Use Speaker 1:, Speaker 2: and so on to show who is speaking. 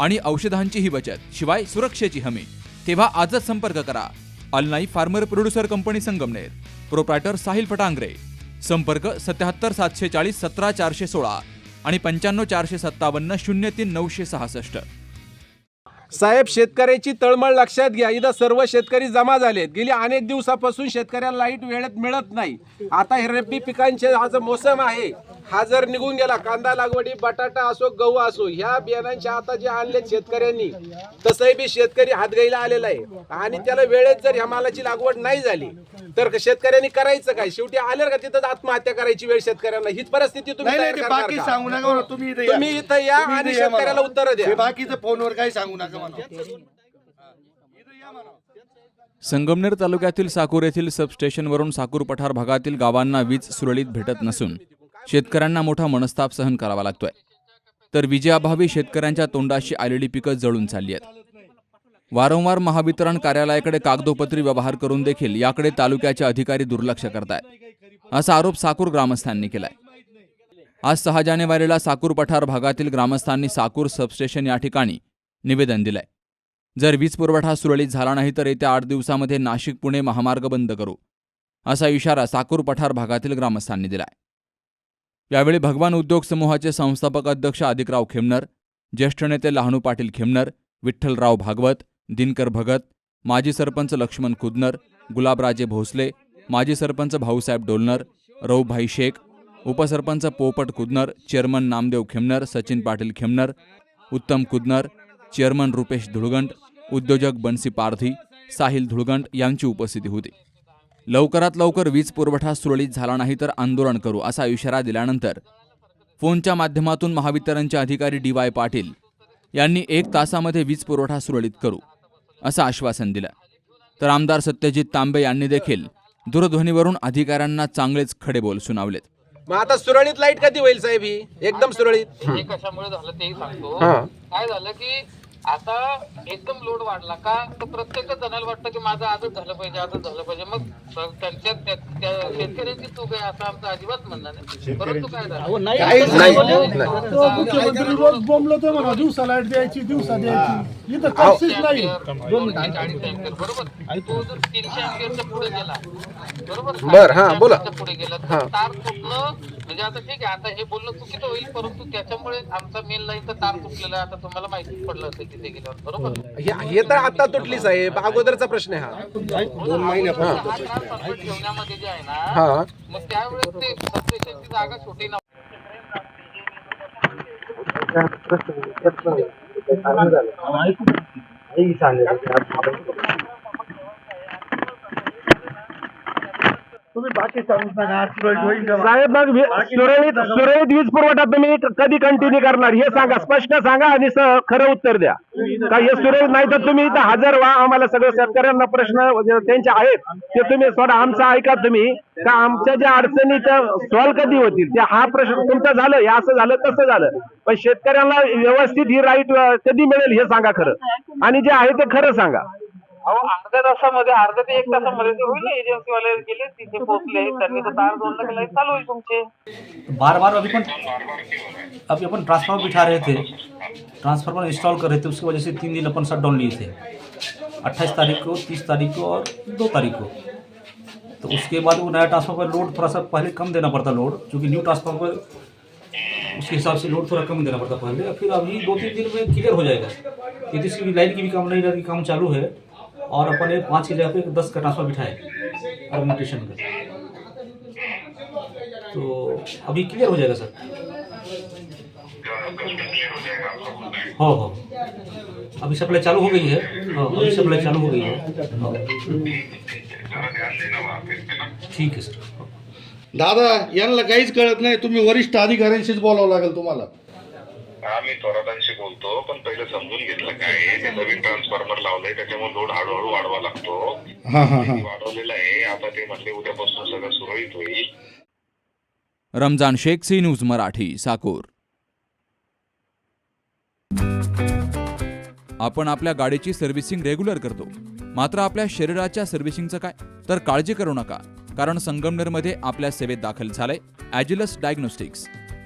Speaker 1: आणि औषधांचीही बचत शिवाय सुरक्षेची हमी. तेव्हा आजच संपर्क करा. अलनाई farmer producer company Sangamner. Proprietor Sahil Phatangare. संपर्क सत्याहत्तर सातशे चाळीस सतरा चारशे सोळा आणि पंच्याण्णव चारशे सत्तावन्न शून्य तीन नऊशे सहासष्ट.
Speaker 2: साहेब शेतकऱ्याची तळमळ लक्षात घ्या. इथं सर्व शेतकरी जमा झालेत. गेली अनेक दिवसापासून शेतकऱ्याला लाइट वेळेत मिळत नाही. आता हे रब्बी पिकांचे आज मोसम आहे. हा जर निघून गेला कांदा लागवडी बटाटा असो गहू असो ह्या बियाणांच्या आता जे आणले शेतकऱ्यांनी तसंही बी शेतकरी हातगाईला आलेला आहे आणि त्याला वेळेत जर ह्या मालाची लागवड नाही झाली तर शेतकऱ्यांनी करायचं काय शेवटी आले का तिथं आत्महत्या करायची वेळ शेतकऱ्यांना हीच परिस्थिती तुम्ही तयार करणार
Speaker 3: बाकी
Speaker 2: का?
Speaker 3: सांगू नका तुम्ही इथे या.
Speaker 2: तुम्ही इथं या
Speaker 3: तुम्ही
Speaker 2: आणि
Speaker 3: इथे या
Speaker 2: शेतकऱ्याला. उत्तरं द्या.
Speaker 3: हे बाकीचं फोनवर काही सांगू नका म्हणा
Speaker 1: संगमनेर तालुक्यातील साकूर येथील सबस्टेशनवरून साकूर पठार भागातील गावांना वीज सुरळीत भेटत नसून शेतकऱ्यांना मोठा मनस्ताप सहन करावा लागतोय. तर विजयाभावी शेतकऱ्यांच्या तोंडाशी आलेली पिकं जळून चालली आहेत. वारंवार महावितरण कार्यालयाकडे कागदोपत्री व्यवहार करून देखील याकडे तालुक्याचे अधिकारी दुर्लक्ष करतायत. असा आरोप साकूर ग्रामस्थांनी केलाय. आज सहा जानेवारीला साकूर पठार भागातील ग्रामस्थांनी साकूर सबस्टेशन या ठिकाणी निवेदन दिलंय. जर वीज पुरवठा सुरळीत झाला नाही तर येत्या आठ दिवसामध्ये नाशिक पुणे महामार्ग बंद करू असा इशारा साकूर पठार भागातील ग्रामस्थांनी दिलाय. यावेळी भगवान उद्योग समूहाचे संस्थापक अध्यक्ष आदिकराव खेमनर ज्येष्ठ नेते लहानू पाटील खेमनर विठ्ठलराव भागवत दिनकर भगत माजी सरपंच लक्ष्मण कुदनर गुलाबराजे भोसले माजी सरपंच भाऊसाहेब डोलनर रऊभाई शेख उपसरपंच पोपट कुदनर चेअरमन नामदेव खेमनर सचिन पाटील खेमनर उत्तम कुदनर चेअरमन रुपेश धुळगंट उद्योजक बन्सी पारधी साहिल धुळगंट यांची उपस्थिती होती. लवकरात लवकर वीज पुरवठा सुरळीत झाला नाही तर आंदोलन करू असा इशारा दिल्यानंतर फोनच्या माध्यमातून महावितरणचे अधिकारी डी वाय पाटील यांनी एक तासामध्ये वीज पुरवठा सुरळीत करू असं आश्वासन दिलं. तर आमदार सत्यजित तांबे यांनी देखील दूरध्वनीवरून अधिकाऱ्यांना चांगलेच खडे बोल सुनावलेत.
Speaker 2: मग आता सुरळीत लाइट कधी होईल साहेब ही? एकदम सुरळीत.
Speaker 4: हे कशामुळे झालं तेही सांगतो. काय झालं की आता एकदम लोड वाढला का तर प्रत्येक जणाला वाटतं की माझं आजच झालं पाहिजे आजच झालं पाहिजे. मग त्यांच्या त्या- त्या शेतकऱ्यांची चूक आहे असं आमचं अजिबात म्हणणं नाही. परंतु काय झालं?
Speaker 3: काहीच नाही
Speaker 5: तो मुख्यमंत्री रोज म्हणा दिवसा लाइट द्यायची दिवसा द्यायची. इथं नाही.
Speaker 4: चाळीस अँपिअर बरोबर? तो जर तीनशे अँपिअरच्या पुढे गेला बरोबर?
Speaker 2: बर, हा, बोला.
Speaker 4: तीनशे पुढे गेला तर तार तुटणं म्हणजे आता ठीक आहे आता हे बोलणं चुकीचं होईल परंतु त्याच्यामुळे आमचा मेन लाईन तर तार तुटलेला आहे आता तुम्हाला माहिती पडलं असेल तिथे गेल्यावर बरोबर?
Speaker 2: हे. हे तर आता तुटली साहेब. अगोदरचा प्रश्न आहे हा.
Speaker 3: दोन
Speaker 4: हा ट्रान्सफॉर्मर ठेवण्यामध्ये जे आहे ना
Speaker 2: हा.
Speaker 4: मग त्यावेळेस ते सबस्टेशनची जागा नव्हती
Speaker 5: नका आज सुरळीत होईल का?
Speaker 6: साहेब मग वी- सुरळीत सुरळीत वीज पुरवठा तुम्ही क- कधी कंटिन्यू करणार? हे सांगा स्पष्ट सांगा आणि स- खरं उत्तर द्या. का हे सुरळीत नाही तर तुम्ही इथं हजर व्हा. आम्हाला सगळं शेतकऱ्यांना प्रश्न जे त्यांचे आहेत ते तुम्ही सोडा. आमचं ऐका तुम्ही. का आमच्या ज्या अडचणी त्या सॉल्व्ह कधी होतील? ते हा प्रश्न तुमचा झालं हे असं झालं तसं झालं. पण शेतकऱ्यांना व्यवस्थित ही राईट कधी मिळेल हे सांगा खरं. आणि जे आहे ते खरं सांगा.
Speaker 4: एक वाले तिथे तर की चालू
Speaker 7: बार बार अभी अभी अपन ट्रांसफार्मर बिठा रहे थे. ट्रांसफार्मर इंस्टॉल कर रहे थे, उसकी वजह से तीन दिन अपन शट डाउन लिए थे. अट्ठाईस तारीख को, तीस तारीख को और दो तारीख को। तो उसके बाद वो नया ट्रांसफार्मर लोड थोड़ा सा पहले कम देना पड़ता लोड क्योंकि न्यू ट्रांसफार्मर उसके हिसाब से लोड थोड़ा कम देना पड़ता पहले। फिर अभी दो तीन दिन में क्लियर हो जाएगा। तैतीस की लाइन की भी काम नहीं लगी काम चालू है। और अपन ने पाँच की जगह पे दस का ट्रांसफर बिठाए अर्गमेंटेशन का तो अभी क्लियर हो जाएगा सर? हो हो। अभी सप्लाई चालू हो गई है। हाँ अभी सप्लाई चालू हो गई है। हो। ठीक है सर।
Speaker 3: दादा यांना काहीच कळत नाही. तुम्ही वरिष्ठ अधिकाऱ्यांशीच बोलावं लागेल तुम्हाला.
Speaker 8: हा मी थोरातांशी बोलतो पण पहिले समजून घेतलं काय ते नवीन ट्रान्सफॉर्मर लावलंय त्याच्यामुळे लोड हळूहळू वाढवा लागतो. वाढवलेला आहे. आता ते म्हटले उद्यापासून सगळं सुरळीत होईल.
Speaker 1: Ramzan Shaikh C news Marathi Sakor. आपण आपल्या गाडीची सर्व्हिसिंग रेग्युलर करतो. मात्र आपल्या शरीराच्या सर्व्हिसिंगचं काय? तर काळजी करू नका. कारण संगमनेरमध्ये आपल्या सेवेत दाखल झालंय Agilus diagnostics